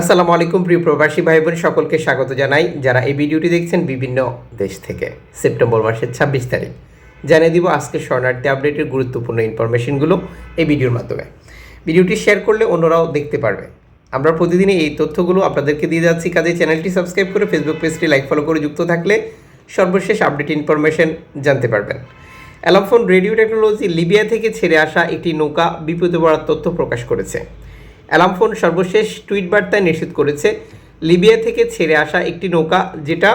আসসালামু আলাইকুম, প্রিয় প্রবাসী ভাই বোন সকলকে স্বাগত জানাই। যারা এই ভিডিওটি দেখছেন বিভিন্ন দেশ থেকে, সেপ্টেম্বর মাসের ছাব্বিশ তারিখ। জানিয়ে দিব আজকে শরণার্থী আপডেটের গুরুত্বপূর্ণ ইনফরমেশনগুলো এই ভিডিওর মাধ্যমে। ভিডিওটি শেয়ার করলে অন্যরাও দেখতে পারবে। আমরা প্রতিদিনই এই তথ্যগুলো আপনাদেরকে দিয়ে যাচ্ছি। কাজে চ্যানেলটি সাবস্ক্রাইব করে ফেসবুক পেজটি লাইক ফলো করে যুক্ত থাকলে সর্বশেষ আপডেট ইনফরমেশন জানতে পারবেন। অ্যালাফোন রেডিও টেকনোলজি লিবিয়া থেকে ছেড়ে আসা একটি নৌকা বিপদে পড়ার তথ্য প্রকাশ করেছে। অ্যালামফোন সর্বশেষ টুইট বার্তায় নিশ্চিত করেছে, লিবিয়া থেকে ছেড়ে আসা একটি নৌকা যেটা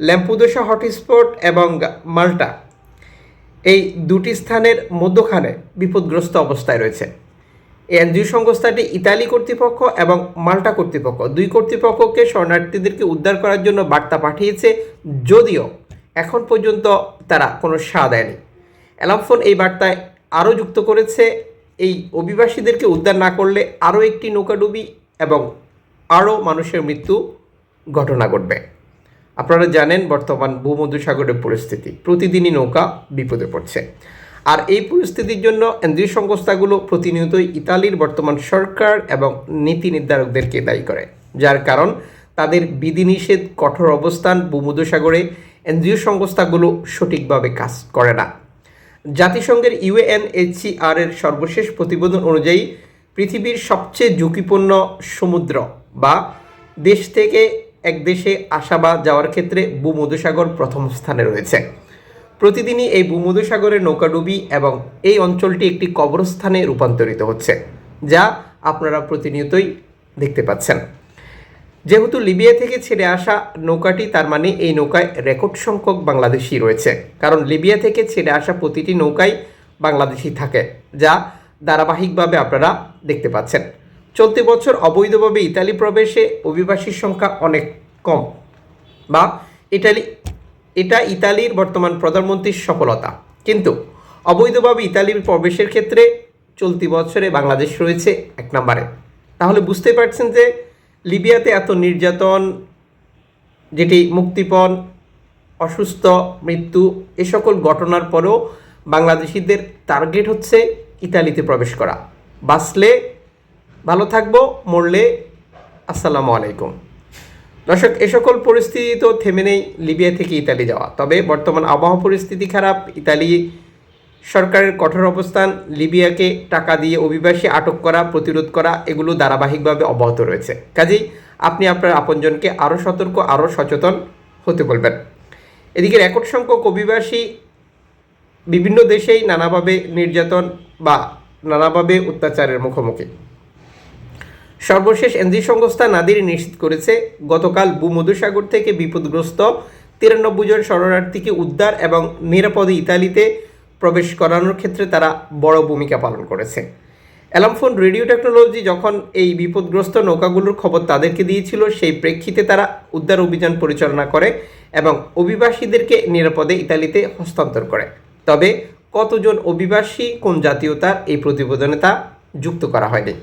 ল্যাম্পুদোসা হটস্পট এবং মাল্টা, এই দুটি স্থানের মধ্যখানে বিপদগ্রস্ত অবস্থায় রয়েছে। এনজিও সংস্থাটি ইতালি কর্তৃপক্ষ এবং মাল্টা কর্তৃপক্ষ, দুই কর্তৃপক্ষকে শরণার্থীদেরকে উদ্ধার করার জন্য বার্তা পাঠিয়েছে, যদিও এখন পর্যন্ত তারা কোনো সাড়া দেয়নি। অ্যালামফোন এই বার্তায় আরও যুক্ত করেছে এই অভিবাসীদেরকে উদ্ধার না করলে আরও একটি নৌকাডুবি এবং আরও মানুষের মৃত্যু ঘটনা ঘটবে। আপনারা জানেন বর্তমান ভূমধ্যসাগরের পরিস্থিতি। প্রতিদিনই নৌকা বিপদে পড়ছে। আর এই পরিস্থিতির জন্য এনজিও সংস্থাগুলো প্রতিনিয়তই ইতালির বর্তমান সরকার এবং নীতি নির্ধারকদেরকে দায়ী করে। যার কারণ, তাদের বিধিনিষেধ, কঠোর অবস্থান ভূমধ্যসাগরে এনজিও সংস্থাগুলো সঠিকভাবে কাজ করে না। জাতিসংঘের ইউএনএইচসিআর এর সর্বশেষ প্রতিবেদন অনুযায়ী পৃথিবীর সবচেয়ে ঝুঁকিপূর্ণ সমুদ্র বা দেশ থেকে এক দেশে আসা বা যাওয়ার ক্ষেত্রে ভূমধ্যসাগর প্রথম স্থানে রয়েছে। প্রতিদিনই এই ভূমধ্যসাগরের নৌকাডুবি এবং এই অঞ্চলটি একটি কবরস্থানে রূপান্তরিত হচ্ছে, যা আপনারা প্রতিনিয়তই দেখতে পাচ্ছেন। যেহেতু লিবিয়া থেকে ছেড়ে আসা নৌকাটি, তার মানে এই নৌকায় রেকর্ড সংখ্যক বাংলাদেশি রয়েছে। কারণ লিবিয়া থেকে ছেড়ে আসা প্রতিটি নৌকায় বাংলাদেশি থাকে, যা ধারাবাহিকভাবে আপনারা দেখতে পাচ্ছেন। চলতি বছর অবৈধভাবে ইতালি প্রবেশে অভিবাসীর সংখ্যা অনেক কম, বা ইটালি এটা ইতালির বর্তমান প্রধানমন্ত্রীর সফলতা। কিন্তু অবৈধভাবে ইতালির প্রবেশের ক্ষেত্রে চলতি বছরে বাংলাদেশ রয়েছে এক নম্বরে। তাহলে বুঝতে পারছেন যে লিবিয়াতে এত নির্যাতন, যেটি মুক্তিপণ, অসুস্থ, মৃত্যু, এ সকল ঘটনার পরেও বাংলাদেশিদের টার্গেট হচ্ছে ইতালিতে প্রবেশ করা। বাঁচলে ভালো থাকব, মরলে আসসালামু আলাইকুম। দর্শক, এ সকল পরিস্থিতি তো থেমে নেই লিবিয়া থেকে ইতালি যাওয়া। তবে বর্তমান আবহাওয়া পরিস্থিতি খারাপ, ইতালি সরকারের কঠোর অবস্থান, লিবিয়াকে টাকা দিয়ে অভিবাসী আটক করা, প্রতিরোধ করা, এগুলো ধারাবাহিকভাবে অব্যাহত রয়েছে। কাজেই আপনি আপনার আপনজনকে আরও সতর্ক, আরও সচেতন হতে বলবেন। এদিকে রেকর্ড সংখ্যক অভিবাসী বিভিন্ন দেশেই নানাভাবে নির্যাতন বা নানাভাবে অত্যাচারের মুখোমুখি। সর্বশেষ এনজি সংস্থা নাদির নিশ্চিত করেছে, গতকাল ভূমধ্যসাগর থেকে বিপদগ্রস্ত তিরানব্বই জন শরণার্থীকে উদ্ধার এবং নিরাপদে ইতালিতে প্রবেশ করানোর ক্ষেত্রে তারা বড় ভূমিকা পালন করেছে। অ্যালামফোন রেডিও টেকনোলজি যখন এই বিপদগ্রস্ত নৌকাগুলোর খবর তাদেরকে দিয়েছিল, সেই প্রেক্ষিতে তারা উদ্ধার অভিযান পরিচালনা করে এবং অভিবাসীদেরকে নিরাপদে ইতালিতে হস্তান্তর করে। তবে কতজন অভিবাসী, কোন জাতীয়তার এই প্রতিবেদনে তা যুক্ত করা হয়নি।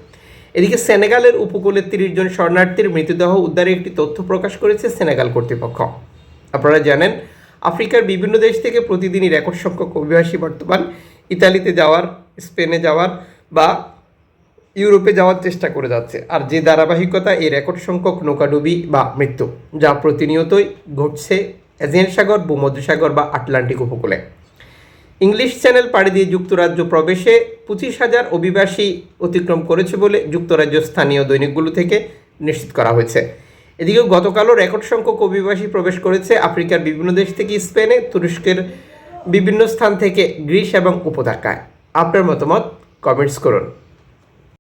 এদিকে সেনেগালের উপকূলে তিরিশ জন শরণার্থীর মৃতদেহ উদ্ধারে একটি তথ্য প্রকাশ করেছে সেনেগাল কর্তৃপক্ষ। আপনারা জানেন আফ্রিকার বিভিন্ন দেশ থেকে প্রতিদিনই রেকর্ড সংখ্যক অভিবাসী বর্তমান ইতালিতে যাওয়ার, স্পেনে যাওয়ার বা ইউরোপে যাওয়ার চেষ্টা করে যাচ্ছে। আর যে ধারাবাহিকতা, এই রেকর্ড সংখ্যক নৌকাডুবি বা মৃত্যু, যা প্রতিনিয়তই ঘটছে এজিয়ান সাগর ভূমধ্যসাগর বা আটলান্টিক উপকূলে। ইংলিশ চ্যানেল পাড়ি দিয়ে যুক্তরাজ্য প্রবেশে পঁচিশ হাজার অভিবাসী অতিক্রম করেছে বলে যুক্তরাজ্য স্থানীয় দৈনিকগুলো থেকে নিশ্চিত করা হয়েছে। এদিকে গতকালও রেকর্ড সংখ্যক অভিবাসী প্রবেশ করেছে আফ্রিকার বিভিন্ন দেশ থেকে, স্পেনে, তুরস্কের বিভিন্ন স্থান থেকে গ্রিস এবং উপত্যকায়। আপনার মতামত, কমেন্টস করুন।